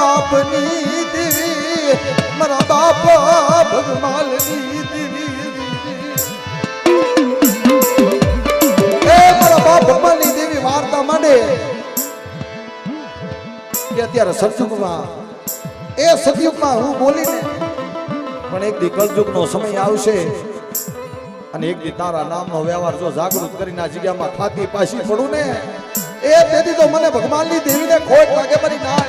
બાપની દેવી મારા બાપ ભગવાનની દીવી એ મારા બાપ ભગવાનની દેવી વાર્તા માંડે. કે અત્યારે સતયુગમાં, એ સતયુગમાં હું બોલીને પણ એક દી કલયુગનો સમય આવશે અને એક દી તારા નામનો વ્યવહાર જો જાગૃત કરીને આ જગ્યામાં ખાતી પાછી પડું ને, એ તેથી તો મને ભગવાનની દેવીને ખોટ લાગે મારી ના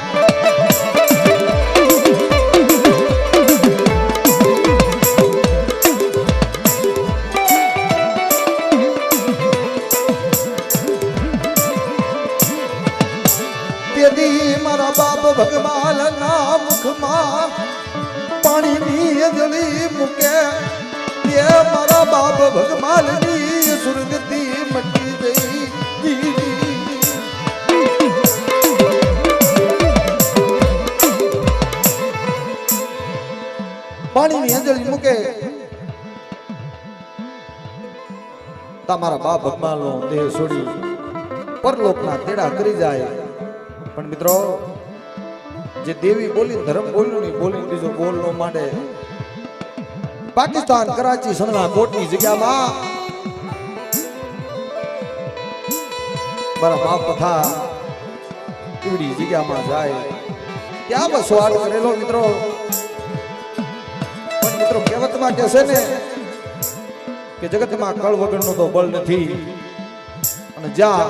તમારા બાપ ભગવાનનો દેહ છોડી પરલોકના તેડા કરી જાય. પણ મિત્રો, જે દેવી બોલી, ધર્મ બોલ્યું નહીં બોલી બીજો બોલ નો માંડે. પાકિસ્તાન, કરાચી સંગલા કોટની જગ્યામાં મારા બાપ તથા પીવડી જગ્યામાં જાય. ત્યાં વસવાટ કરેલો મિત્રો. પણ મિત્રો કહેવતમાં કે છે ને કે જગતમાં કળ વગરનું તો બળ નથી. અને જ્યાં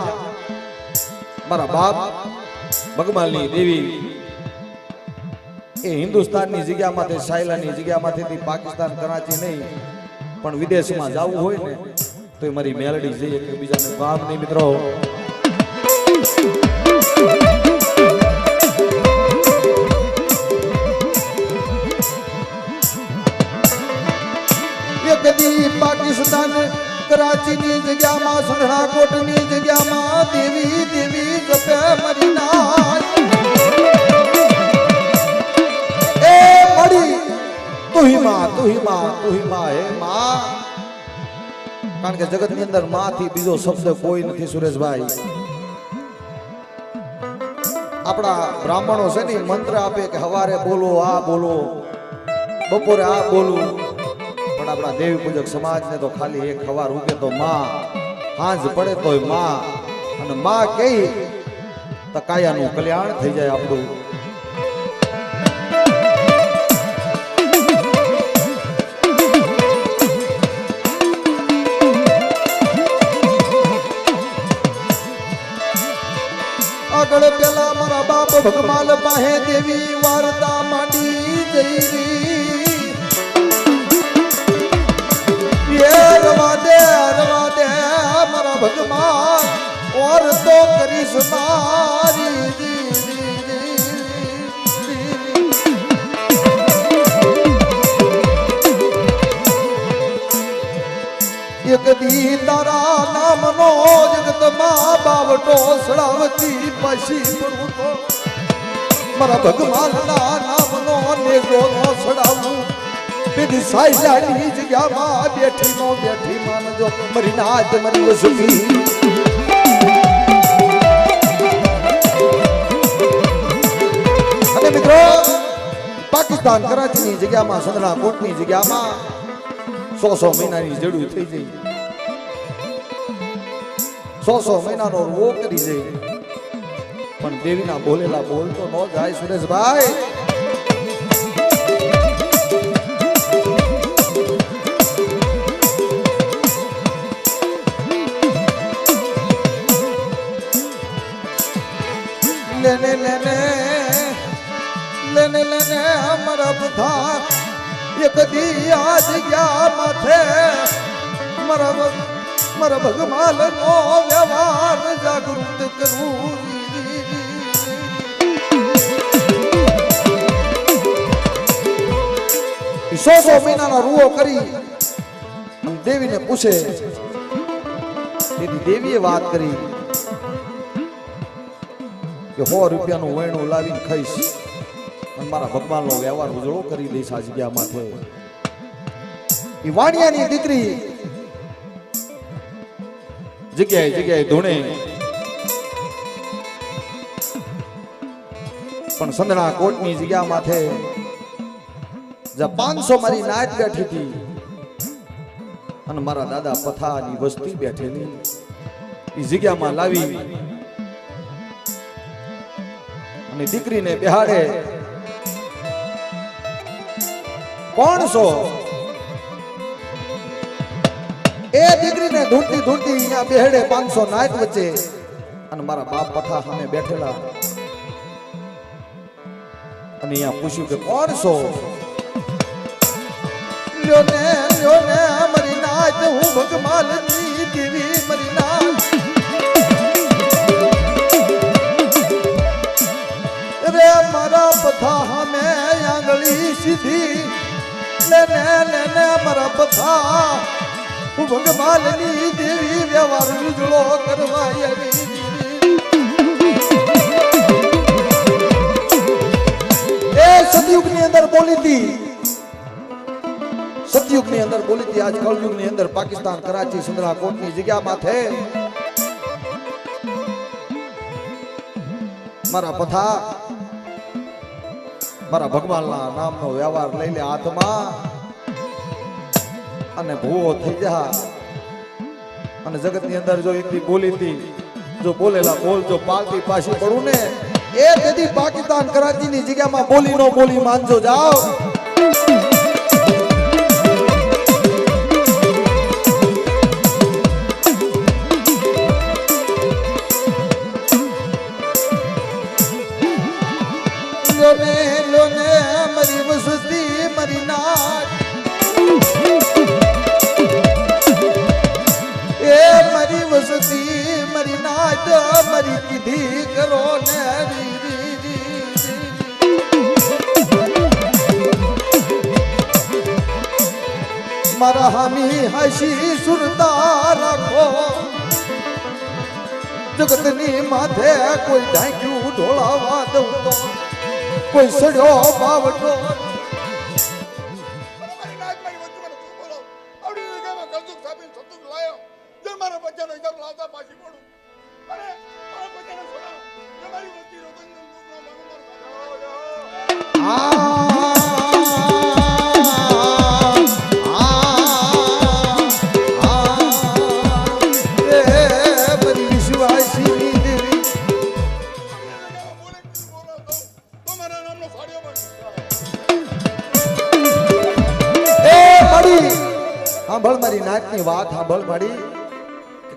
મારા બાપ ભગવાનની દેવી એ હિન્દુસ્તાનની જગ્યામાંથી, સાયલાની જગ્યામાંથી પાકિસ્તાન, કરાચી નહીં, પણ વિદેશમાં જવું હોય ને, તો એ મારી મેલડી જઈએ કે બીજાને ગામ નહીં મિત્રો. કરાચીની જગ્યામાં સંઘણાકોટની જગ્યામાં દેવી દેવી જપે મરી એ મળી તુહી માં તુહી માં તુહી માં હે માં. કારણ કે જગતની અંદરમાં થી બીજો શબ્દ કોઈ નથી, સુરેશભાઈ. આપણા બ્રાહ્મણો છે ને મંત્ર આપે કે હવારે બોલો, આ બોલો, બપોરે આ બોલું. પણ આપણા દેવી પૂજક સમાજને તો ખાલી એક ખવાર ઉગે તો માં, હાંજ પડે તોયમાં. અને માં કઈ? તો કલ્યાણ થઈ જાય આપણું. આગળ પેલા મારા બાપ ભગવાન પાસે દેવી વાર્તા માંડી જઈ રવા દે રવા દે મારા ભગવાન, ઓર તો કરીશ મારી. એક દી તારા નામનો જગતમાં બાવટો સળાવતી પછી પડું તો મારા ભગવાનના નામનો નો સડાવું બીજી સાયલાની જગ્યામાં બેઠી નો બેઠી માનજો મરી નાથ મરી અને મિત્રો, પાકિસ્તાન કરાચીની જગ્યામાં સંદલા કોટની જગ્યામાં સો સો મહિનાની જડું થઈ જઈ સો સો મહિનાનો રોગ કરી જઈ પણ દેવીના બોલેલા બોલ તો ન જાય, સુરેશભાઈ. ભગવાન નો વ્યવહાર જાગૃત કરવું સો સો મહિનાના રૂઓ કરી દેવીને પૂછે તેથી દેવીએ વાત કરી કે સો રૂપિયાનું વૈણું લાવીને ખાઈશ અને મારા ભગવાનનો વ્યવહાર ઉજળો કરી દઈશ આ જગ્યામાંથી એ વાણિયાની દીકરી જગ્યાએ જગ્યાએ ધૂણે. પણ સંદણા કોટની જગ્યા માથે પાંચસો મારી નાચ બેઠી હતી. અને મારા દાદા પથાની વસ્તી બેઠેલી એ જગ્યામાં લાવી. અને દીકરીને બેહાડે. કોણ છો દીકરીને ઢૂંઢતી ઢૂંઢતી અહીંયા બેહડે પાંચસો નાયક વચ્ચે. અને મારા બાપ પથા સામે બેઠેલા. અને અહીંયા પૂછ્યું કે કોણ છો? મારા પથા. હું માલની દેવી વ્યવહાર ઉજળો કરવા એ સતયુગની અંદર બોલી હતી. સતયુગની અંદર બોલી હતી. આજ કળયુગની અંદર પાકિસ્તાન, કરાચી સુંદરા કોટની જગ્યા માથે મારા પથા મારા ભગવાનના નામનો વ્યવહાર લઈ લે હાથમાં. અને ભૂવો થઈ જા. અને જગતની અંદર જો એકથી બોલી હતી, જો બોલેલા બોલ જો પાલતી પાછી પડું ને, એ તેથી પાકિસ્તાન કરાચીની જગ્યામાં બોલી નો બોલી માનજો, જાઓ. રી. મારા હામી હાસી સુરતા રાખો જગતની માથે કોઈ ઢાંક્યું ઢોળાવા દઉં તો કોઈ સડ્યો બાવટો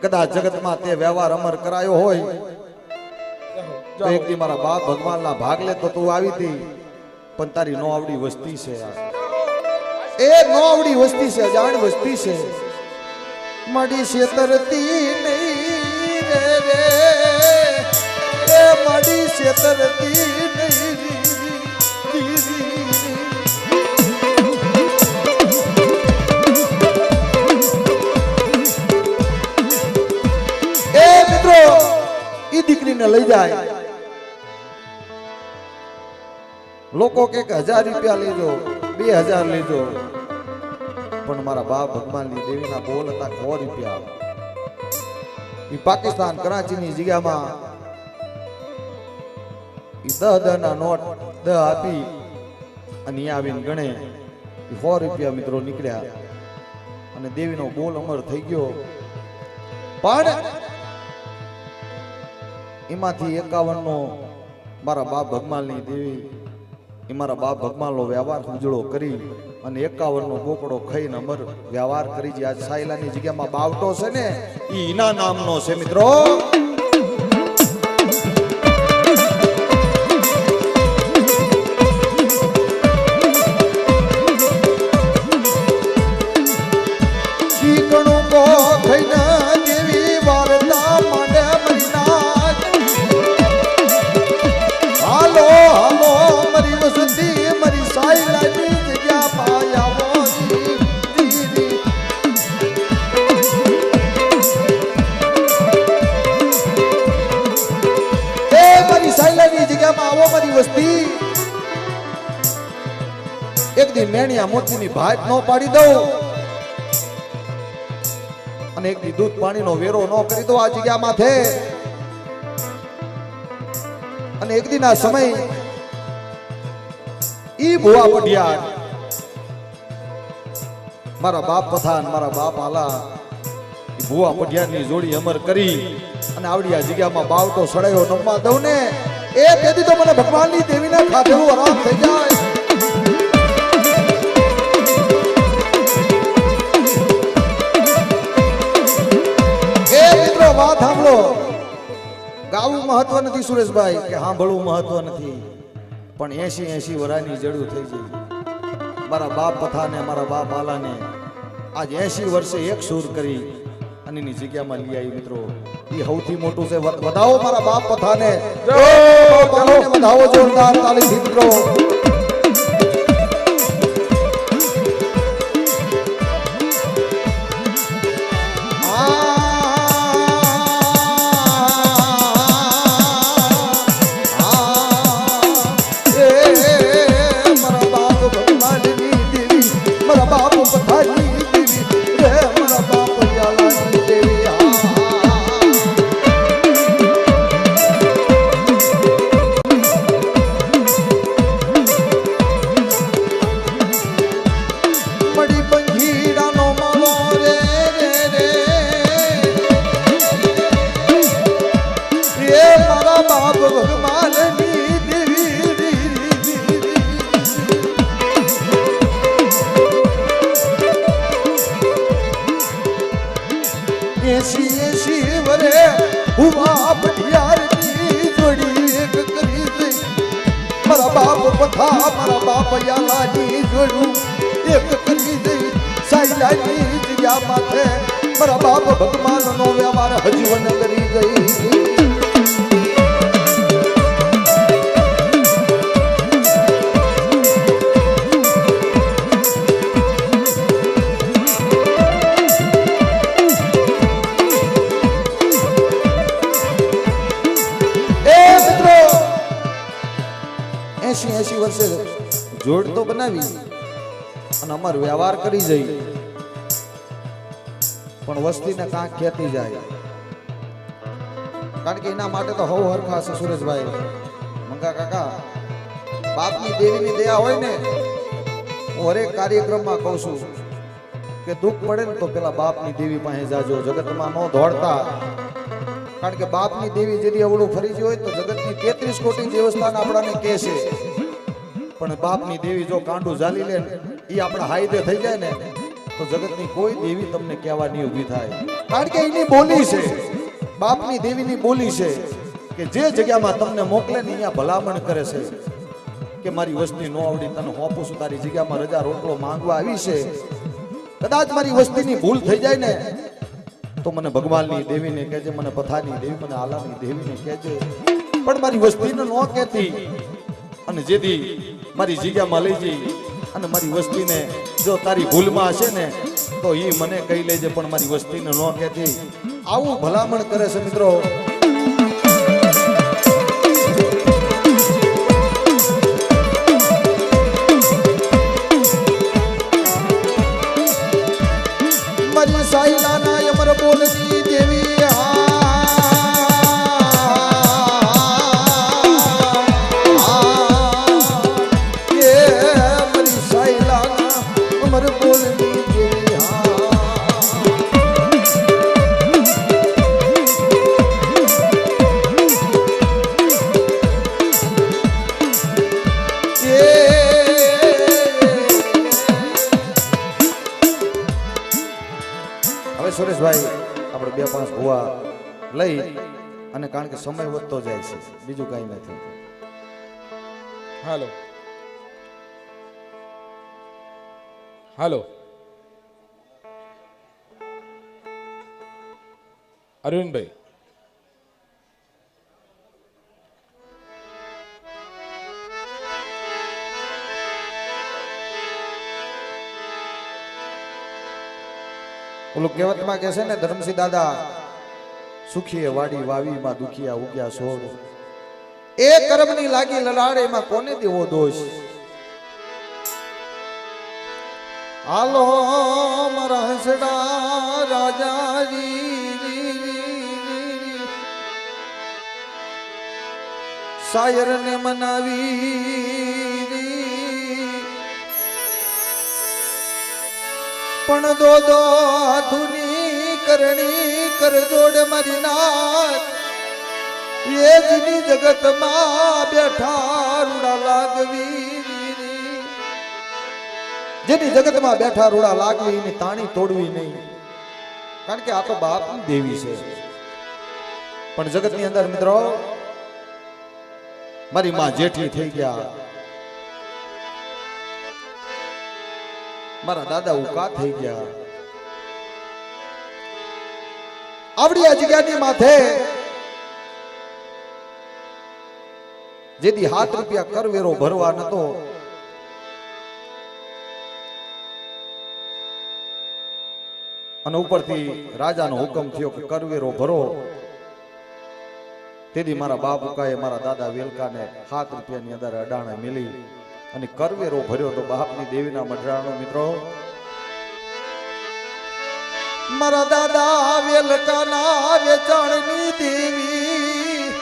કદાચ જગતમાં તે વ્યવહાર અમર કરાયો હોય, તો એક મારા બાપ ભગવાનના ભાગ લે તો તું આવી હતી. પણ તારી નો આવડી વસ્તી છે એ નો આવડી વસ્તી છે, જાણ વસ્તી છે. મડી છેતરતી નહીં રે રે. એ મડી છેતરતી નહીં ઈ દીકરીને લઈ જાય. લોકો કે હજાર રૂપિયા લેજો, બે હજાર લેજો. પણ મારા બાપ ભગવાનની દેવીના બોલ હતા સો રૂપિયા. એ પાકિસ્તાન કરાચીની જગ્યામાં એ દહ દહ ના નોટ દહ આપી અને આવીને ગણે. એ સો રૂપિયા મિત્રો નીકળ્યા. અને દેવીનો બોલ અમર થઈ ગયો. પણ એમાંથી એકાવન નો મારા બાપ ભગવાનની દેવી, એ મારા બાપ ભગવાનનો વ્યવહાર ઉજળો કરી અને એકાવન નો બોકડો ખાઈને અમર વ્યવહાર કરી જે આજ સાયલાની જગ્યામાં બાવટો છે ને એ એના નામનો છે મિત્રો. પાડી દઉં. અને એક દૂધ પાણીનો વેરો ન કરી દો આ જગ્યા માથે અને એક દિન આ સમય ઈ ભુવા પઢિયાર. મારા બાપ પથાન મારા બાપ આલા. ભુવા પઢિયારની જોડી અમર કરી અને આવડી આ જગ્યામાં બાવટો સડાયો નમવા દઉં ને. એ તેથી તો મને ભગવાનની દેવીને ખાધેલું આરામ થઈ જાય. સાંભળો ગાવું મહત્વ નથી સુરેશભાઈ કે સાંભળવું મહત્વ નથી. પણ એસી એસી વરાની જડું થઈ જાય મારા બાપ પથાને મારા બાપ આલાને આજ એસી વર્ષે એક સૂર કરી અને એની જગ્યામાં લઈ આવી મિત્રો. એ સૌથી મોટું છે. વધ- વધાવો મારા બાપ પથાને. વધાવો જોરદાર તાલીથી મિત્રો. એસી એસી વરે. હુવા યારની જોડી એક કરી દઈ મારા બાપ પથા, મારા બાપ યાલાની જોડું એક કરી દઈ સાઈલાની જગ્યા માથે મારા બાપ ભગવાનનો વ્યવહાર હજીવન કરી ગઈ. એસી એસી વર્ષે જોડ તો બનાવી અને અમારો વ્યવહાર કરી જઈ. પણ વસ્તીને કાંક ખેતી જાય. કારણ કે એના માટે તો હવ હરખા છે સુરેશભાઈ મંગા કાકા, બાપની દેવીની દયા હોય ને, હું હરેક કાર્યક્રમમાં કહું છું કે દુઃખ પડે ને તો પેલા બાપની દેવી પાસે જાજો. જગતમાં ન દોડતા. કારણ કે બાપની દેવી જેથી અવળું ફરી હોય તો જગતની તેત્રીસ કોટી દેવસ્થાન આપણાને કે છે. પણ બાપની દેવી જો કાંડું ઝાલી લે એ આપણા હાઈદે થઈ જાય ને, તો જગતની કોઈ દેવી તમને કહેવાની ઊભી થાય. કારણ કે એની બોલી છે, બાપની દેવીની બોલી છે કે જે જગ્યામાં તમને મોકલે ને અહીંયા ભલામણ કરે છે કે મારી વસ્તી ન આવડી, તને હોપું છું, તારી જગ્યામાં રજા રોટલો માંગવા આવી છે. કદાચ મારી વસ્તીની ભૂલ થઈ જાય ને, તો મને ભગવાનની દેવીને કહેજે, મને પથાની દેવી, મને આલાની દેવીને કહેજે. પણ મારી વસ્તીને ન કહેતી. અને જેથી મારી જગ્યામાં લઈ જઈ અને મારી વસ્તીને જો તારી ભૂલમાં હશે ને, તો એ મને કહી લેજે પણ મારી વસ્તીને ન કહેતી. આવું ભલામણ કરે છે મિત્રો. લઈ અને કારણ કે સમય વધતો જાય છે. બીજું કઈ નથી. હાલો. હાલો. અરવિંદભાઈ. ઓલું કહેવતમાં કહે છે ને ધર્મસિંહ દાદા સુખીએ વાડી વાવીમાં દુખિયા ઉગ્યા છોડ એ કર્મની લાગી લલાડે માં કોને દેવો દોષ હાલો મારા હસડા રાજારી શાયર ને મનાવી પણ દો દો ધુની કરણી કર જોડ મારી નાથ. એ જની જગતમાં બેઠા રૂડા લાગવી જેની જગતમાં બેઠા રૂડા લાગવી એની તાણી તોડવી નહીં. કારણ કે આ તો બાપ દેવી છે. પણ જગતની અંદર મિત્રો, મારી માં જેઠી થઈ ગયા. મારા દાદા ઉકા થઈ ગયા. આવડી આ જગ્યાની માથે જેથી હાથ રૂપિયા કરવેરો ભરવા નતો. અને ઉપરથી રાજાનો હુકમ થયો કે કરવેરો ભરો. તેથી મારા બાપ ઉકાએ મારા દાદા વેલકાને સાત રૂપિયાની અંદર અડાણે મિલી. અને કરવેરો ભર્યો તો બાપની દેવીના મઢરાનો મિત્રો. મારા દાદા વેલકાના વેચાણની દેવી.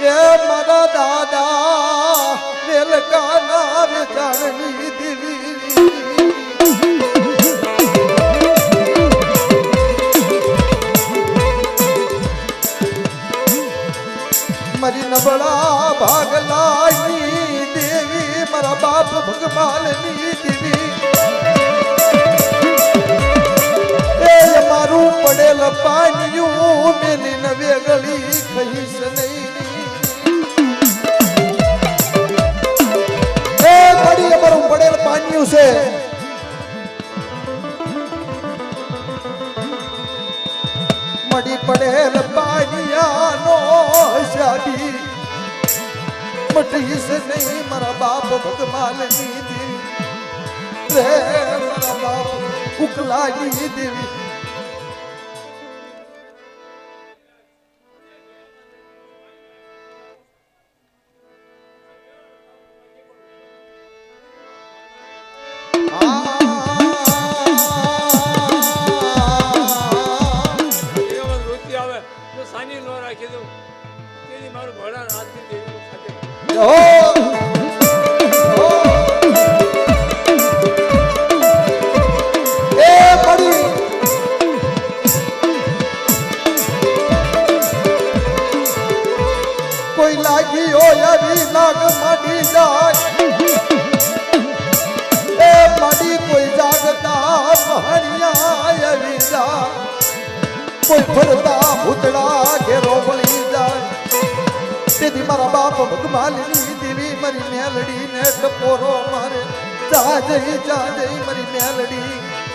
એ મારા દાદા વેલકાના વેચાણની દેવી. મારી નબળા ભાગલાની દેવી, મારા બાપ ભગવાનની દેવી. મારું પડેલ પાણીયું મેલી નવે ગળી કહીશ નહીં. એ પડી અમારું પડેલ પાન્યું છે. મડી પડેલ પાનિયાનો શાદી. મટીશ નહીં મારા બાપ ભગવાનની દેવી. રે મારા બાપ ઉકલાની દેવી. તો સાની લો રાખી દઉં. તેથી મારું ભણા હાથથી દેવીનું ખાતે કોઈ ફરતા ભૂતડા કે વળી જાય. તેથી મારા બાપ ભગવાનની દેવી મારી મેલડી ને ટપોરો મારે. જા જઈ જા જઈ મારી મેલડી.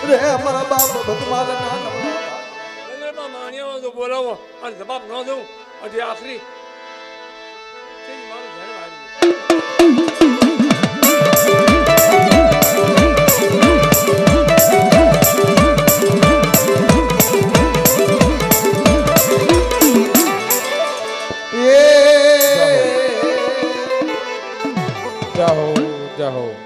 રે મારા બાપ ભગવાન ના નગરમાં માણ્યાઓ તો બોલાવો. અને જવાબ ન દઉં. હજી આખરી যাও